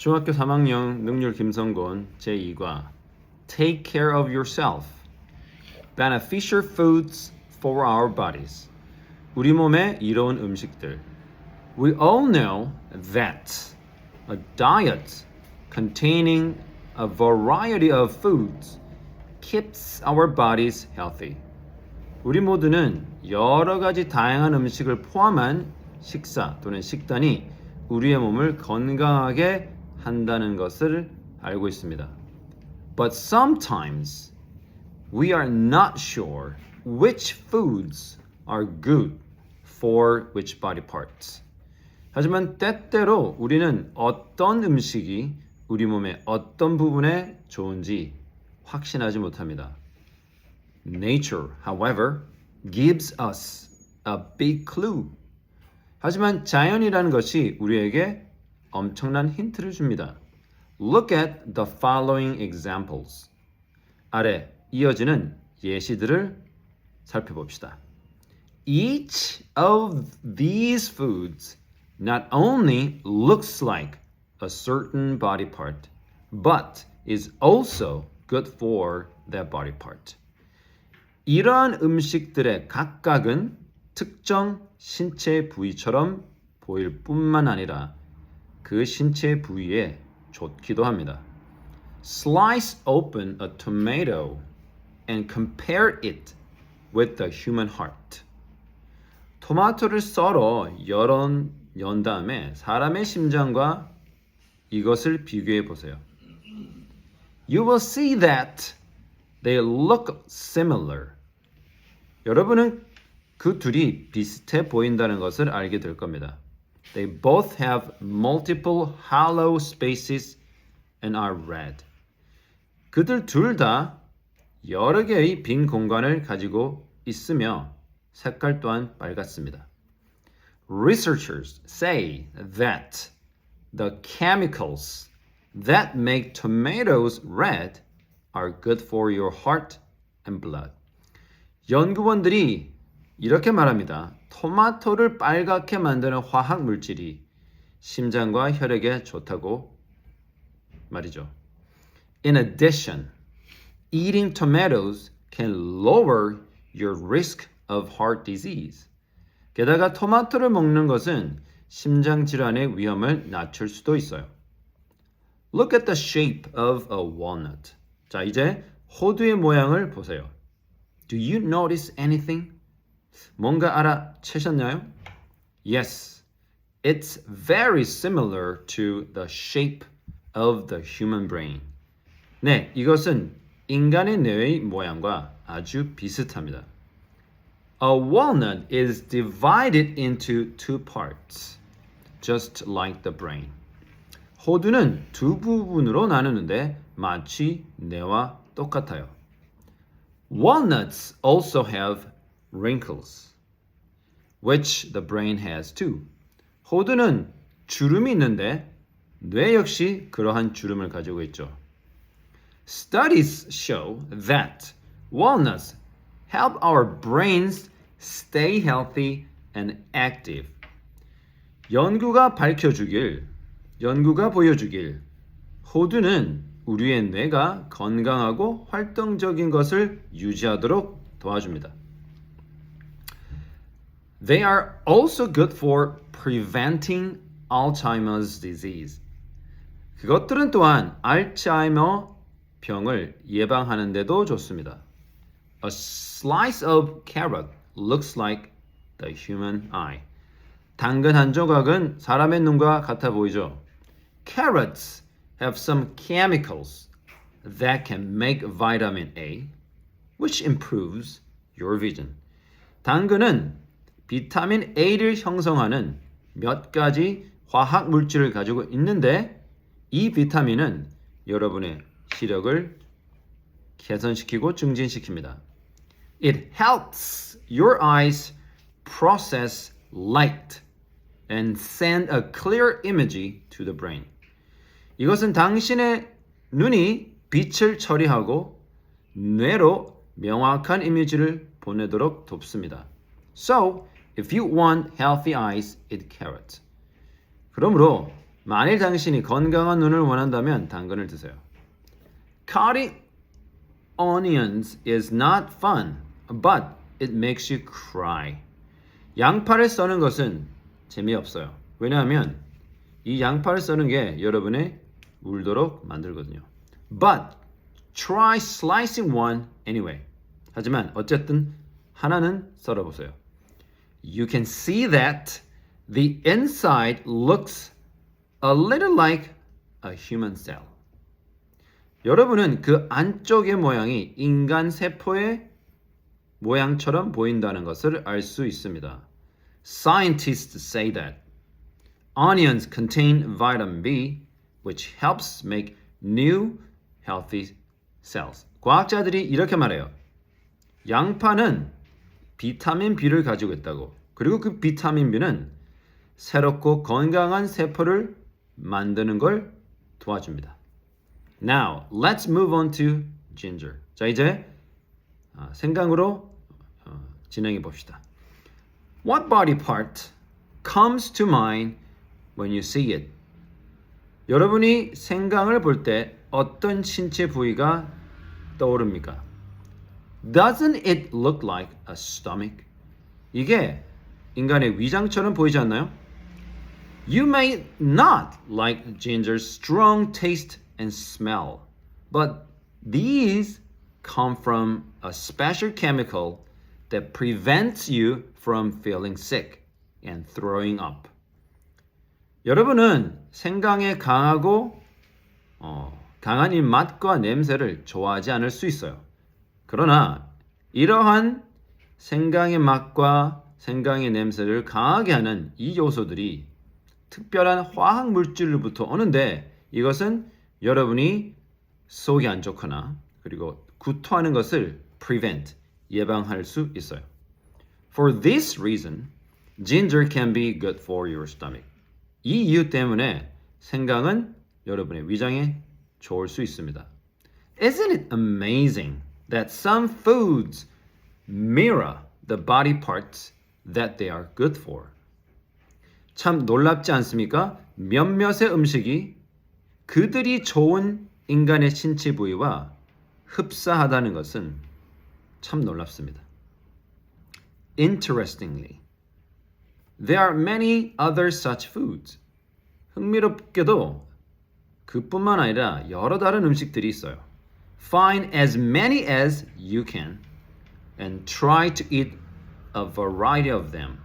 중학교 3학년 능률 김성곤 제2과 Take care of yourself. Beneficial foods for our bodies. 우리 몸에 이로운 음식들. We all know that a diet containing a variety of foods keeps our bodies healthy. 우리 모두는 여러 가지 다양한 음식을 포함한 식사 또는 식단이 우리의 몸을 건강하게 한다는 것을 알고 있습니다. But sometimes we are not sure which foods are good for which body parts. 하지만 때때로 우리는 어떤 음식이 우리 몸의 어떤 부분에 좋은지 확신하지 못합니다. Nature, however, gives us a big clue. 하지만 자연이라는 것이 우리에게 엄청난 힌트를 줍니다. Look at the following examples. 아래 이어지는 예시들을 살펴봅시다. Each of these foods not only looks like a certain body part, but is also good for that body part. 이러한 음식들의 각각은 특정 신체 부위처럼 보일 뿐만 아니라 그 신체 부위에 좋기도 합니다. Slice open a tomato and compare it with the human heart. 토마토를 썰어 열어 연 다음에 사람의 심장과 이것을 비교해 보세요. You will see that they look similar. 여러분은 그 둘이 비슷해 보인다는 것을 알게 될 겁니다. They both have multiple hollow spaces and are red. 그들 둘 다 여러 개의 빈 공간을 가지고 있으며 색깔 또한 빨갛습니다. Researchers say that the chemicals that make tomatoes red are good for your heart and blood. 연구원들이 이렇게 말합니다. 토마토를 빨갛게 만드는 화학 물질이 심장과 혈액에 좋다고 말이죠. In addition, eating tomatoes can lower your risk of heart disease. 게다가 토마토를 먹는 것은 심장 질환의 위험을 낮출 수도 있어요. Look at the shape of a walnut. 자, 이제 호두의 모양을 보세요. Do you notice anything? 뭔가 알아채셨나요? Yes, it's very similar to the shape of the human brain. 네, 이것은 인간의 뇌의 모양과 아주 비슷합니다. A walnut is divided into two parts, just like the brain. 호두는 두 부분으로 나누는데 마치 뇌와 똑같아요. Walnuts also have wrinkles, which the brain has too. 호두는 주름이 있는데 뇌 역시 그러한 주름을 가지고 있죠. Studies show that walnuts help our brains stay healthy and active. 연구가 밝혀주길, 연구가 보여주길, 호두는 우리의 뇌가 건강하고 활동적인 것을 유지하도록 도와줍니다. They are also good for preventing Alzheimer's disease. 그것들은 또한 알츠하이머 병을 예방하는 데도 좋습니다. A slice of carrot looks like the human eye. 당근 한 조각은 사람의 눈과 같아 보이죠. Carrots have some chemicals that can make vitamin A, which improves your vision. 당근은 비타민 A를 형성하는 몇 가지 화학 물질을 가지고 있는데 이 비타민은 여러분의 시력을 개선시키고 증진시킵니다. It helps your eyes process light and send a clear image to the brain. 이것은 당신의 눈이 빛을 처리하고 뇌로 명확한 이미지를 보내도록 돕습니다. So, if you want healthy eyes, eat carrots. 그러므로 만일 당신이 건강한 눈을 원한다면 당근을 드세요. Cutting onions is not fun, but it makes you cry. 양파를 써는 것은 재미없어요. 왜냐하면 이 양파를 써는 게 여러분의 울도록 만들거든요. But try slicing one anyway. 하지만 어쨌든 하나는 썰어보세요. You can see that the inside looks a little like a human cell. 여러분은 그 안쪽의 모양이 인간 세포의 모양처럼 보인다는 것을 알 수 있습니다. Scientists say that onions contain vitamin B, which helps make new healthy cells. 과학자들이 이렇게 말해요. 양파는 비타민 B를 가지고 있다고. 그리고 그 비타민 B는 새롭고 건강한 세포를 만드는 걸 도와줍니다. Now, let's move on to ginger. 자, 이제 아, 생강으로 어, 진행해 봅시다. What body part comes to mind when you see it? 여러분이 생강을 볼 때 어떤 신체 부위가 떠오릅니까? Doesn't it look like a stomach? 이게 인간의 위장처럼 보이지 않나요? You may not like ginger's strong taste and smell, but these come from a special chemical that prevents you from feeling sick and throwing up. 여러분은 생강의 강하고 어, 강한 이 맛과 냄새를 좋아하지 않을 수 있어요. 그러나 이러한 생강의 맛과 생강의 냄새를 강하게 하는 이 요소들이 특별한 화학 물질로부터 오는데 이것은 여러분이 속이 안 좋거나 그리고 구토하는 것을 prevent 예방할 수 있어요. For this reason, ginger can be good for your stomach. 이 이유 때문에 생강은 여러분의 위장에 좋을 수 있습니다. Isn't it amazing that some foods mirror the body parts that they are good for? 참 놀랍지 않습니까? 몇몇의 음식이 그들이 좋은 인간의 신체 부위와 흡사하다는 것은 참 놀랍습니다. Interestingly, there are many other such foods. 흥미롭게도 그뿐만 아니라 여러 다른 음식들이 있어요. Find as many as you can and try to eat a variety of them.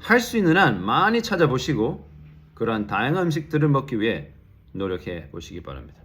할 수 있는 한 많이 찾아보시고 그러한 다양한 음식들을 먹기 위해 노력해 보시기 바랍니다.